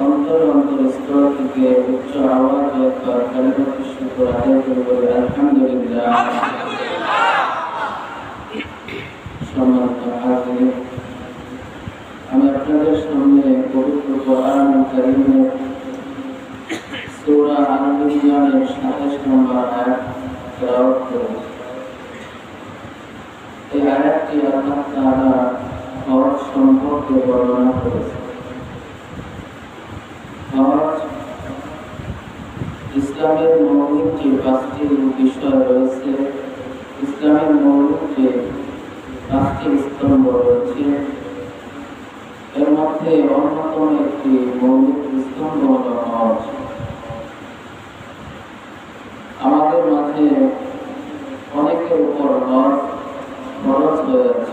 অন্তর অন্তর স্তর থেকে উচ্চ আওয়াজে একবার কালিমাতুর শুকর আদায় করে বলে আলহামদুলিল্লাহ। সম্মানিত হাজির আমি আপনাদের সামনে পবিত্র কোরআন কারিমের সূরা আল-ইমরানের 27 নম্বর আয়াত তেলাওয়াত করেছি এই আয়াতটি আল্লাহ তাআলা সম্পর্কে বর্ণনা করেছে হজ ইসলামের মৌলিক যে পাঁচটি বিষয় রয়েছে, ইসলামের মৌলিক যে পাঁচটি স্তম্ভ রয়েছে, এর মধ্যে অন্যতম একটি মৌলিক স্তম্ভ হল হজ। আমাদের মাঝে অনেকের উপর হজ খরচ হয়ে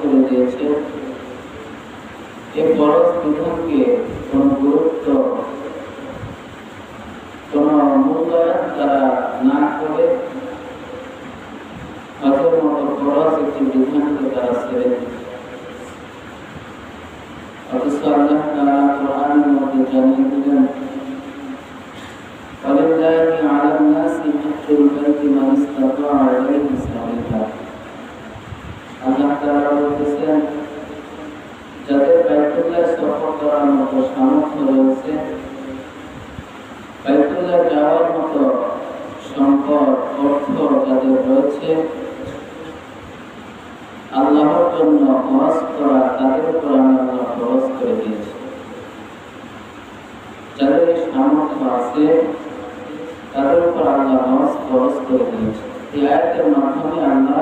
খরচ করে দিয়েছেন এই খরচ বিধানকে কোন গুরুত্ব কোন মূল্যায়ন তারা না করে হজের মতো খরচ একটি বিধানকে তারা ছেড়ে দিচ্ছে অথচ আল্লাহ তাআলা কোরআনের মধ্যে জানিয়ে দিলেন ولله على الناس حج البيت من استطاع إليه سبيلا আল্লাহ আল্লাহর জন্য হজ করা তাদের উপর আমি খরচ করে দিয়েছি। যাদের সামর্থ্য আছে তাদের উপর আল্লাহ খরচ করে দিয়েছে। এই আয়াতের মাধ্যমে আল্লাহ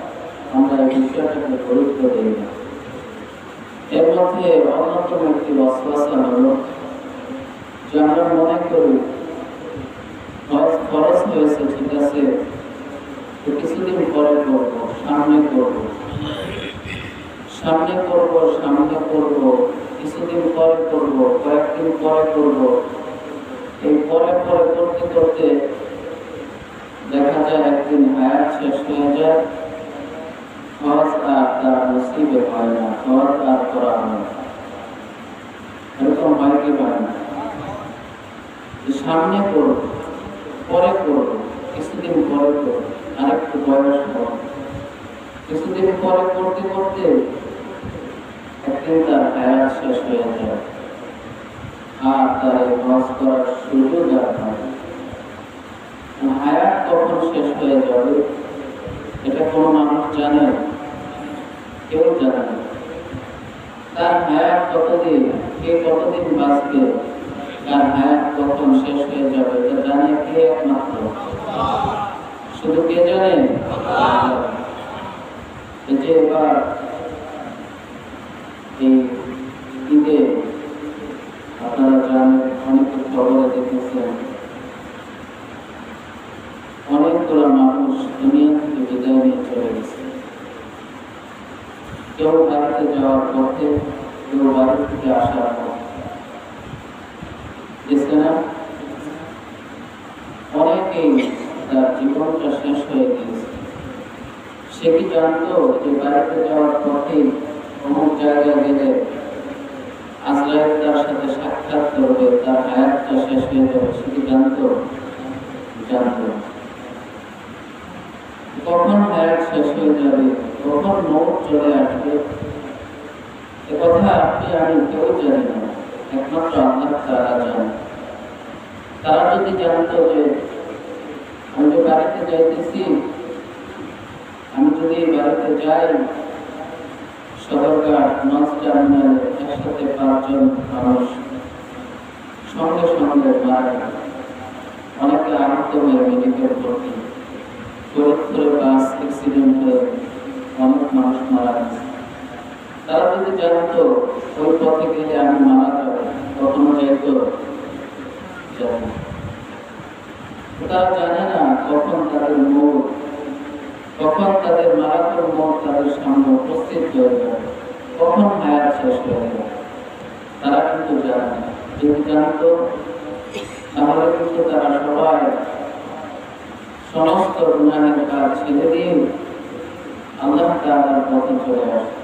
আমরা এই গুরুত্ব দিই না। এর মধ্যে অন্যতম একটি অস্বাস্থ্য হল যে আমরা মনে করি খরচ হয়েছে, ঠিক আছে কিছুদিন পরে করব, সামনে করব। সামনে করব সামনে করব, কিছুদিন পরে করব, কয়েকদিন পরে করব। এই পরে পরে করতে করতে দেখা যায় একদিন হায়াত শেষ হয়ে যায় হজ আর তার নসিবে হয় না হজ আর করা হয় না এরকম হয় কি হয় না? সামনে করব পরে করব কিছুদিন পরে করব আরেকটু বয়স হবে কিছুদিন পরে করতে করতে একদিন তার হায়াত শেষ হয়ে যায়। আর তার হজ করার সুযোগ আর হয় না। হায়াত কখন শেষ হয়ে যাবে, এটা কোনো মানুষ জানে কেউ জানে না। তার হায়াত কতদিন, কে কতদিন বাঁচবে, তার হায়াত কখন শেষ হয়ে যাবে, এটা জানে কে একমাত্র? শুধু কে জানে? যে এবার এই ঈদে আপনারা জানেন, অনেক খবরে দেখেছেন অনেকগুলো মানুষ দুনিয়া থেকে বিদায় নিয়ে চলে গেছে কেউ বাড়িতে যাওয়ার পথে কেউ বাড়ি থেকে আসার অনেকেই তার জীবনটা শেষ হয়ে গিয়েছে। সে কি জানতো যে বাড়িতে যাওয়ার পথে অমুক জায়গায় গেলে তার সাথে সাক্ষাৎ করবে, তার হায়াতটা শেষ হয়ে যাবে? সে কি কখন হায়াত শেষ হয়ে যাবে? কখন চলে আসবে? কথা আপনি আমি কেউ জানি না, একমাত্র আল্লাহ তারা জানে তারা যদি জানতো যে আমি যে বাড়িতে যাইতেছি, আমি যদি বাড়িতে যাই সদরঘাট নর্থ টার্মিনালে একসাথে পাঁচজন মানুষ সঙ্গে সঙ্গে মারা অনেকে আহত হয়ে মেডিকেল ভর্তি বাস অ্যাক্সিডেন্ট অনেক মানুষ মারা গেছে। তারা যদি জানতো ওই পথে গেলে আমি মারা যাব কখনো যাইতো তারা জানে। না কখন তাদের মুখ কখন তাদের মারাত্মক মত তাদের সামনে উপস্থিত হয়ে যাবে কখন হায়াত শেষ হয়ে যাবে তারা কিন্তু জানে না। যদি জানতো তাহলে কিন্তু তারা সবাই সমস্ত গুণানের কাজ ছেড়ে দিয়ে আল্লাহ তাআলার পথে চলে আসে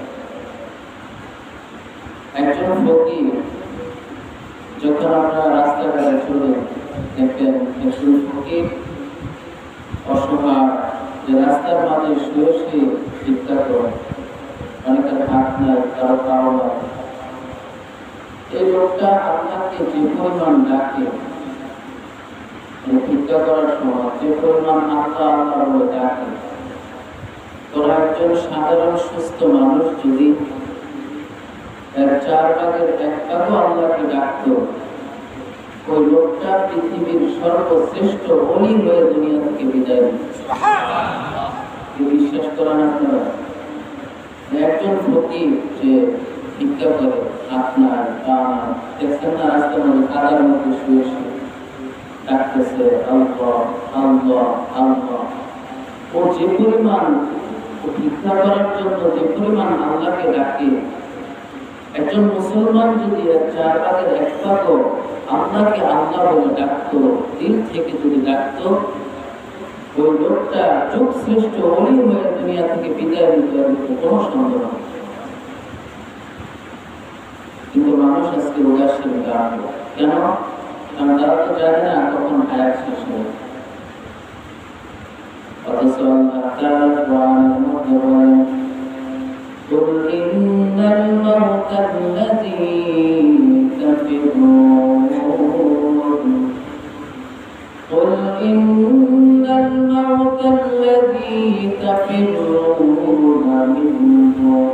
একজন ফকির, যখন আমরা রাস্তাঘাটে চলে দেখবেন একজন ফকির অসহায়, যে রাস্তার মাঝে শুয়ে শুয়ে চিন্তা করে। অনেকের হাত নাই কারও পাও নাই এই লোকটা আপনাকে যে পরিমাণ ডাকে ভিক্ষা করার সময় যে পরিমাণ আল্লাহ আল্লাহ ডাকে তোরা একজন সাধারণ সুস্থ মানুষ যদি এর চার ভাগের এক ভাগও আল্লাহকে ডাকতো? ওই লোকটা পৃথিবীর সর্বশ্রেষ্ঠ অলি হয়ে দুনিয়া থেকে বিদায় বিশ্বাস করেন আপনারা? একজন ফকির যে ভিক্ষা করে আপনার পান দেখছেন না রাস্তার মধ্যে কাদার মধ্যে শুয়ে শুয়ে? ডাকতেছে, আল্লাহ আল্লাহ আল্লাহ। ও যে পরিমাণ, ও ভিক্ষা করার জন্য যে পরিমাণ আল্লাহকে ডাকে একজন মুসলমান যদি চার ভাগের এক ভাগও আল্লাহ বলে ডাকতো, দিল থেকে যদি ডাকতো, ওই লোকটা যুগ শ্রেষ্ঠ অলি হয়ে দুনিয়া থেকে বিদায় নিতে কোনো সন্দেহ কিন্তু মানুষ আজকে উদাসীন কারণ কেন? কারণ তারা তো জানে না কখন হায়াত শেষ হবে। অথচ আল্লাহ বলেন قل إن الموت الذي تفرون قل إن الموت الذي تفرون منه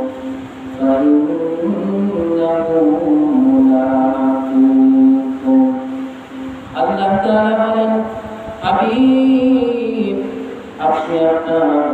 فإنه ملاقيكم আল্লাহ তাআলা বলেন হাবিব আপনি আপনার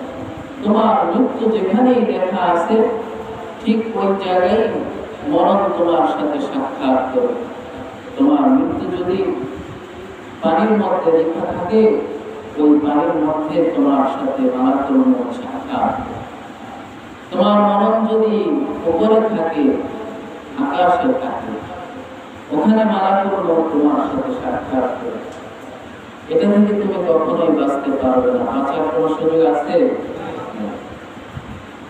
তোমার মৃত্যু যেখানেই লেখা আছে, ঠিক ওই জায়গায় মরণ তোমার সাথে সাক্ষাৎ করবে। তোমার মৃত্যু যদি পানির মধ্যে লেখা থাকে, ওই পানির মধ্যে তোমার সাথে মারাত্মক সাক্ষাৎ তোমার মরণ যদি উপরে থাকে, আকাশে থাকে, ওখানে মারা করব তোমার সাথে সাক্ষাৎ করে এটা থেকে তুমি কখনোই বাঁচতে পারবে না। বাঁচার কোনো সুযোগ আছে?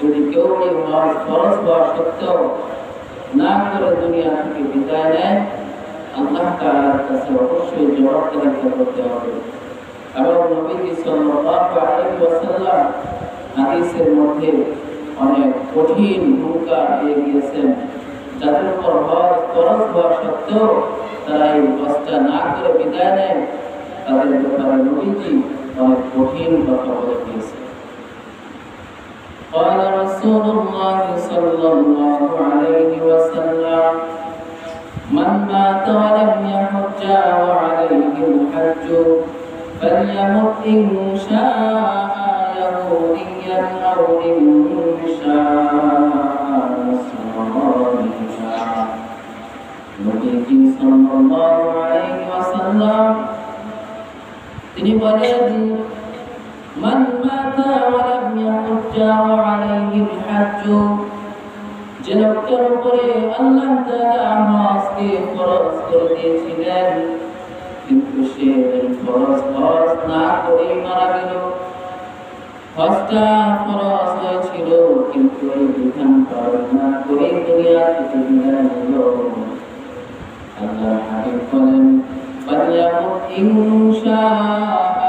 যদি কেউ এই হজ ফরজ হওয়া সত্ত্বেও না করে দুনিয়া থেকে বিদায় নেয়, আল্লাহ তাআলার কাছে অবশ্যই জবাবদিহিতা করতে হবে। এবং নবী সাল্লাল্লাহু আলাইহি ওয়াসাল্লাম হাদিসের মধ্যে অনেক কঠিন ভূমিকা দিয়ে গিয়েছেন, যাদের উপর হজ ফরজ হওয়া সত্ত্বেও তারা এই না করে বিদায় নেয়, তাদের ব্যাপারে নবীজি অনেক কঠিন কথা বলে দিয়েছে قال رسول الله صلى الله عليه وسلم من مات ولم يحج وعليه الحج فليمت إن شاء أو إن شاء نصرانيا নবীজি সাল্লাল্লাহু আলাইহি ওয়াসাল্লাম তিনি বলেন মান মাতা ওয়া লাম ইয়াহুজ্জা ওয়া আলাইহি আল-হাজ্জ যে লোকটার উপরে আল্লাহ তাআলা হজকে ফরজ করে দিয়েছিলেন কিন্তু সে এই ফরজ হজ না করে মারা গেল হজটা ফরজ হয়েছিল কিন্তু এই বিধান পালন না করে দুনিয়া থেকে বিদায় নিল আল্লাহ হাবিব বলেন فليمت إن شاء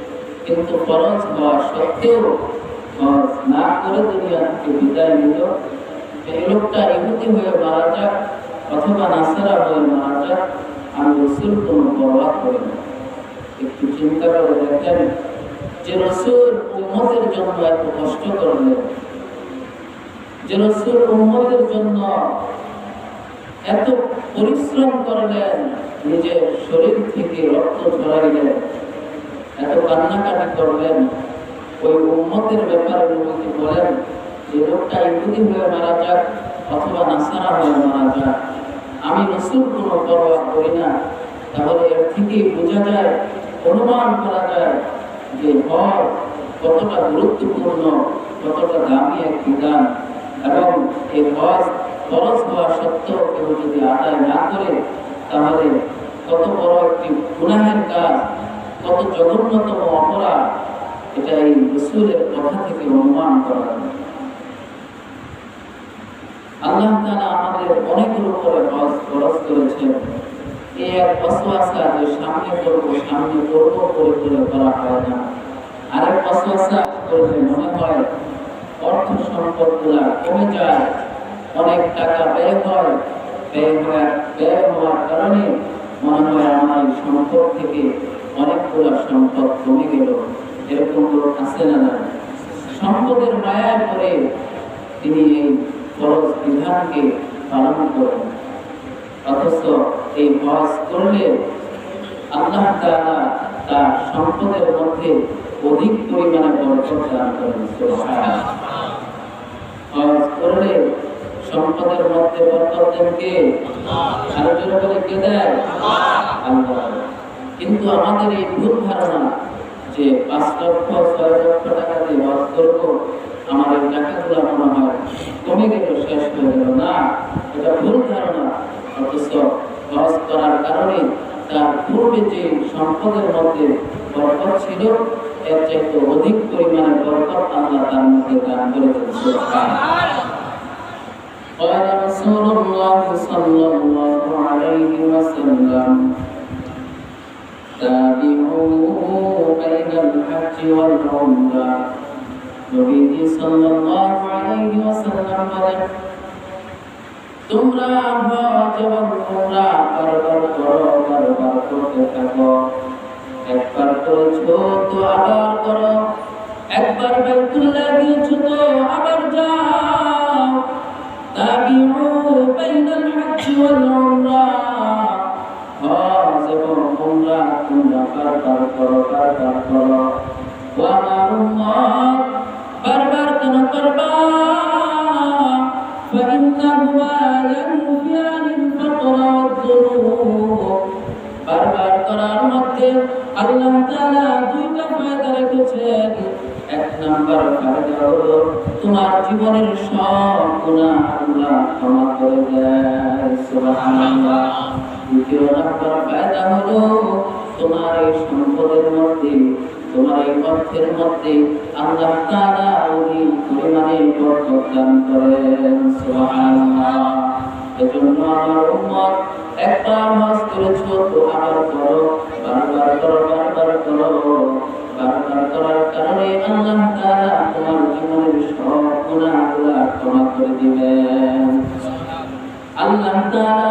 কিন্তু খরচ হওয়া সত্ত্বেও হজ না করে দুনিয়া থেকে বিদায় নিল, এই লোকটা ইহুদি হয়ে মারা যাক অথবা নাসারা হয়ে মারা যাক, আমি রসুল কোনো পরোয়া করি না। একটু চিন্তা করে দেখেন যে রসুল উম্মতের জন্য এত কষ্ট করলেন। যে রসুল উম্মতের জন্য এত পরিশ্রম করলেন, নিজের শরীর থেকে রক্ত ঝরাইলেন এত কান্নাকাটি করলেন, ওই উম্মতের ব্যাপারে নবীজি বলেন যে লোকটা ইহুদি হয়ে মারা যাক অথবা নাসারা হয়ে মারা যাক, আমি রসুল কোনো পরোয়া করি না। তাহলে এর থেকেই বোঝা যায়, অনুমান করা যায় যে হজ কতটা গুরুত্বপূর্ণ, কতটা দামি একটি দান। এবং এই হজ খরচ হওয়া সত্ত্বেও কেউ যদি আদায় না করে, তাহলে কত বড় একটি গুনাহের কাজ কত জঘন্যতম অপরাধ এটা এই রসুলের কথা থেকে অনুমান করা আল্লাহ তাআলা আমাদের অনেকের উপরে খরচ করেছেন। এক অসওয়াসা যে সামনে সামনে করে করে করা হয় না। করলে মনে হয় অর্থ সম্পদগুলা কমে যায়, অনেক টাকা ব্যয় হয়, ব্যয় হওয়ার ব্যয় হওয়ার কারণে মনে হয় আমার সম্পদ থেকে অনেকগুলো সম্পদ কমে গেল। এরকম লোক আছে না না সম্পদের মায়ার পরে তিনি এই ফরজ বিধানকে পালন করেন। অথচ এই হজ করলে আল্লাহ তাআলা তার সম্পদের মধ্যে অধিক পরিমাণে বরকত দান করেন হজ করলে সম্পদের মধ্যে বরকত দেন কে? আরও জোরে বলে কে দেয় আল্লাহ। কিন্তু আমাদের এই ভুল ধারণা যে পাঁচ লক্ষ ছয় লক্ষ টাকা দিয়ে হজ করবো আমার এই টাকাগুলো মনে হয় কমে গেল শেষ হয়ে গেল না এটা ভুল ধারণা অথচ হজ করার কারণে তার পূর্বে যে সম্পদের মধ্যে বরকত ছিল এর চাইতে অধিক পরিমাণে বরকত আল্লাহ তার মধ্যে দান করে দিয়েছে قال رسول الله صلى الله عليه وسلم تابعوا بين الحج والعمرة নবীজি সাল্লাল্লাহু আলাইহি ওয়াসাল্লাম বলেন তোমরা হজ এবং উমরা বারবার করো বারবার করতে থাকো একবার করেছো তো আবার করো একবার বাইতুল্লাহ গিয়েছো তো আবার যাও তাবিউ বাইনাল হজ্জ ওয়াল উমরা হজ এবং উমরা তোমরা বারবার করো বারবার করো ওয়া আমার উম্মত বারবার কেন করবা فإنهما ينفيان الفقر والذنوب বারবার করার মধ্যে আল্লাহ তাআলা দুইটা ফায়দা রেখেছেন এক নাম্বার ফায়দা হলো তোমার জীবনের সব গুনাহ আল্লাহ ক্ষমা করে দেয় সুবহানাল্লাহ তোমার এই সম্পদের মধ্যে তোমার এই অর্থের মধ্যে আল্লাহ তাআলা অধিক পরিমাণে বরকত দান করেন সুবহানাল্লাহ এজন্য আমার উম্মত একবার হজ করেছ তো আবার করো বারবার করো বারবার করো বারবার করার কারণে আল্লাহ তাআলা তোমার জীবনের সব গুনাহগুলো ক্ষমা করে দিবেন আল্লাহ তাআলা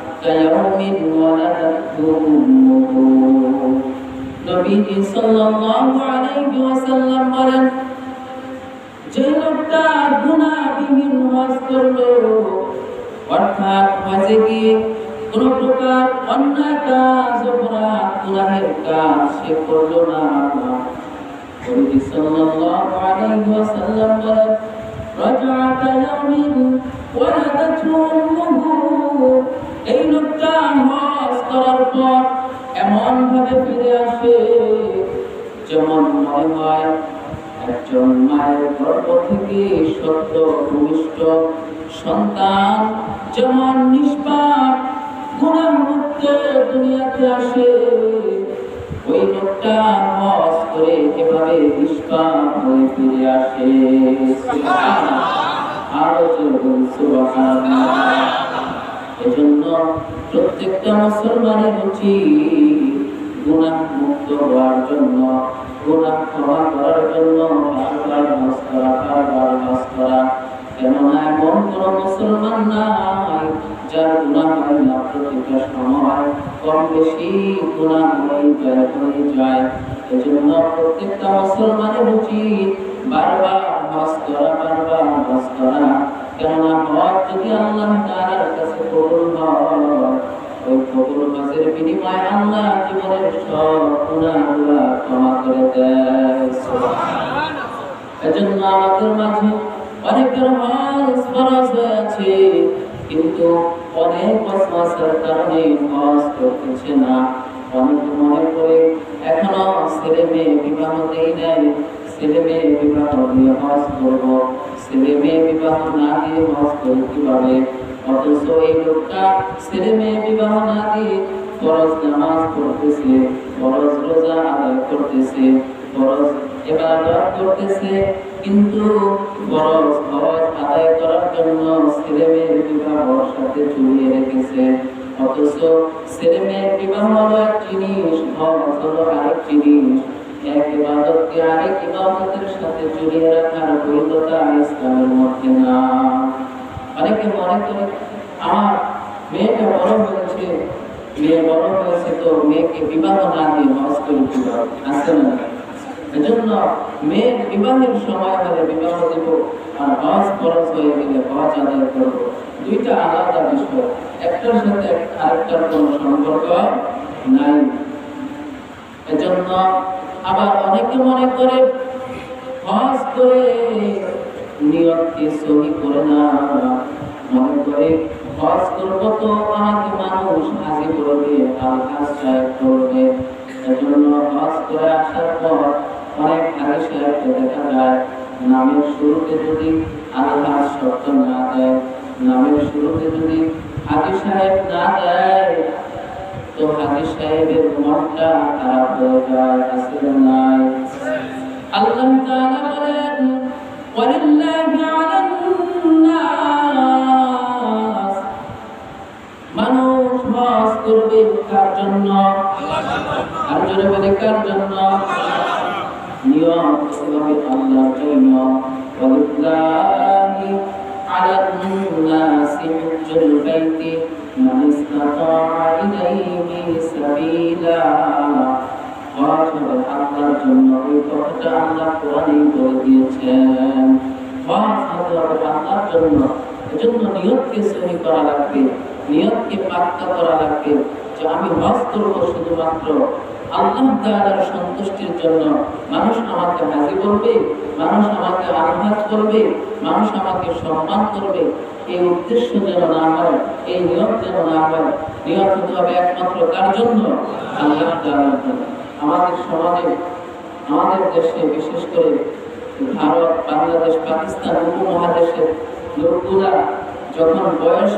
ওয়ালাদাতহু উম্মুহু নবীজি সাল্লাল্লাহু আলাইহি ওয়াসাল্লাম বলেন যে লোকটা গুনাহবিহীন হজ করল অর্থাৎ হজে গিয়ে কোন প্রকার অন্যায় কাজ অপরাধ গুনাহের কাজ সে করল না নবীজি সাল্লাল্লাহু আলাইহি ওয়াসাল্লাম বলেন রাজা কায়ামিন ওয়ালাদাতহু উম্মুহু এই লোকটা হজ করার পর এমন ভাবে ফিরে আসে যেমন মনে হয় একজন মায়ের গর্ভ থেকে সত্য ভূমিষ্ঠ সন্তান যেমন নিষ্পাপ গুণামুক্ত দুনিয়াতে আসে। ওই লোকটা হজ করে এভাবে নিষ্পাপ হয়ে ফিরে আসে। আরও চলুন সুবহানাল্লাহ। এজন্য প্রত্যেকটা মুসলমানের উচিত গুনাহ মুক্ত হওয়ার জন্য ক্ষমা করার জন্য বারবার বারবার কেননা এমন কোন মুসলমান নাই হয় না প্রত্যেকটা সময় কম বেশি এজন্য প্রত্যেকটা মুসলমানের উচিত বারবার বারবার কেননা যদি আল্লাহ তাআলার হজের বিনিময়ে আল্লাহ জীবনের সব গুনাহগুলো ক্ষমা করে দেয় এজন্য আমাদের মাঝে অনেকের হজ ফরজ হয়ে আছে কিন্তু অনেক ওয়াসওয়াসার কারণে হজ করতেছে না অনেক মনে করে এখনও ছেলে মেয়ে বিবাহ দেই নাই ছেলে মেয়ে বিবাহ দিয়ে হজ করব ছেলে মেয়ে বিবাহ না দিয়ে হজ করব কীভাবে অথচ এই লোকটা ছেলে মেয়ে বিবাহ না দিয়ে ফরজ নামাজ পড়তেছে, ফরজ রোজা আদায় করতেছে, ফরজ ইবাদত করতেছে, কিন্তু ফরজ হজ আদায় করার জন্য ছেলে মেয়ের বিবাহ সাথে জড়িয়ে রেখেছে। অথচ ছেলে মেয়ের বিবাহ হলো এক জিনিস হজ হলো আরেক জিনিস। এক ইবাদতকে আরেক ইবাদতের সাথে জড়িয়ে রাখার বৈধতা ইসলামের মধ্যে না। অনেকে মনে করে, আমার মেয়েটা বড় হয়েছে মেয়ে বড় হয়েছে তো মেয়েকে বিবাহ না দিয়ে হজ করে দিব আসছে না এজন্য মেয়ের বিবাহের সময় হলে বিবাহ দিব আর হজ খরচ হয়ে গেলে হজ আদায় করব দুইটা আলাদা বিষয় একটার সাথে আরেকটার কোনো সম্পর্ক নাই এজন্য আবার অনেকে মনে করে হজ করে নিয়তকে সহি করে না মনে করে হজ করব তো আমাকে মানুষ হাজি করবে আলহাজ সাহেব করবে। এজন্য হজ করে আসার পর অনেক হাজি সাহেবকে দেখা যায়, নামের শুরুতে যদি আলহাজ শব্দ না দেয়, নামের শুরুতে যদি হাজি সাহেব না দেয়, তো হাজি সাহেবের মনটা খারাপ হয়ে যায় আসলে নাই? আল্লাহ তাআলা বলেন, ওয়ালিল্লাহি আলান জন্য বলে জন্য? নিয়ম হবে জন্য। ওয়ালিল্লাহি আলান নাস হিজ্জুল বাইতি মান ইলাইহি সাবিলা। হজ হবে জন্য এই কথাটা আল্লাহ কোরআনে বলে দিয়েছেন। হজ হবে জন্য এজন্য নিয়তকে সহি করা লাগবে, নিয়তকে পাক্কা করা লাগবে যে আমি হজ করব শুধুমাত্র আল্লাহ তাআলার সন্তুষ্টির জন্য মানুষ আমাকে হাজি করবে, মানুষ আমাকে আহ্বান করবে, মানুষ আমাকে সম্মান করবে। এই উদ্দেশ্য যেন না হয়, এই নিয়ত যেন না হয়, নিয়ত হতে হবে একমাত্র কার জন্য? আল্লাহ জন্য। আমাদের সমাজে, আমাদের দেশে বিশেষ করে ভারত, বাংলাদেশ, পাকিস্তান উপমহাদেশের লোকগুলা যখন বয়স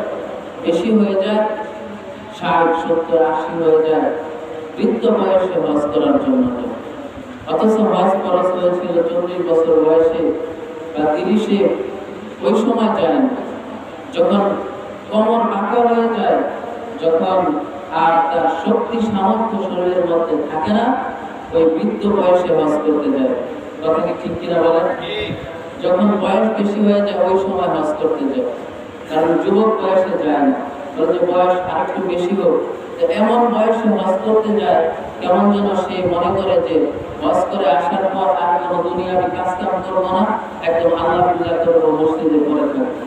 বেশি হয়ে যায়, ষাট, সত্তর, আশি হয়ে যায় বৃদ্ধ বয়সে হজ করার জন্য। অথচ হজ খরচ হয়েছিল চল্লিশ বছর বয়সে বা তিরিশে, ওই সময় যায় যখন কোমর বাঁকা হয়ে যায়, যখন আর তার শক্তি, সামর্থ্য শরীরের মধ্যে থাকে না, ওই বৃদ্ধ বয়সে হজ করতে যায়। কথা কি ঠিক কিনা বলেন? যখন বয়স বেশি হয়ে যায়, ওই সময় হজ করতে যায়। কারণ যুবক বয়সে যায় না। বরঞ্চ বয়স আর একটু বেশি হোক এমন বয়সে হজ করতে যায়, কেমন যেন সে মনে করে যে হজ করে আসার পর আর কোনো দুনিয়াবি কাজ কাম করব না, একদম আল্লাহ পূজা করব মসজিদে পড়ে থাকব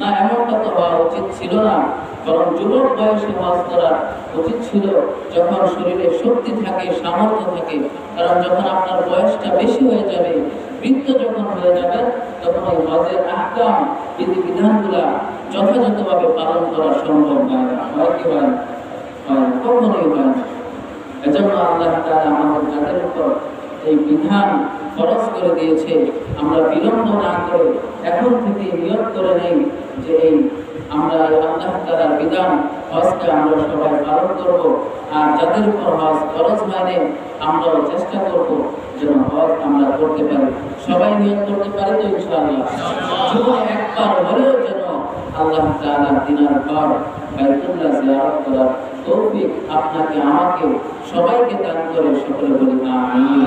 না, এমনটা তো হওয়া উচিত ছিল না, বরং যুবক বয়সে হজ করা উচিত ছিল। যখন শরীরে শক্তি থাকে, সামর্থ্য থাকে, কারণ যখন আপনার বয়সটা বেশি হয়ে যাবে, বৃদ্ধ যখন হয়ে যাবে, তখন ওই হজের আহকাম বিধি বিধানগুলা যথাযথভাবে পালন করা সম্ভব হয় না। হয় কি হয় কখনোই হয় এজন্য আল্লাহ তাআলা আমাদের যাদের উপর এই বিধান খরচ করে দিয়েছে, আমরা বিলম্ব না করে এখন থেকে নিয়োগ করে নেই যে এই আমরা আল্লাহ তাআলার বিধান, হজকে আমরা সবাই পালন করব। আর যাদের উপর হজ খরচ হয়নি আমরাও চেষ্টা করব যেন হজ আমরা করতে পারি। সবাই নিয়োগ করতে পারি তো ইনশাআল্লাহ। একবার হলেও যেন আল্লাহ তাআলার দিনার ঘর বাইতুল্লাহ জিয়ারত করার তৌফিক আপনাকে আমাকে সবাইকে দান করে সকলে বলি আমিন।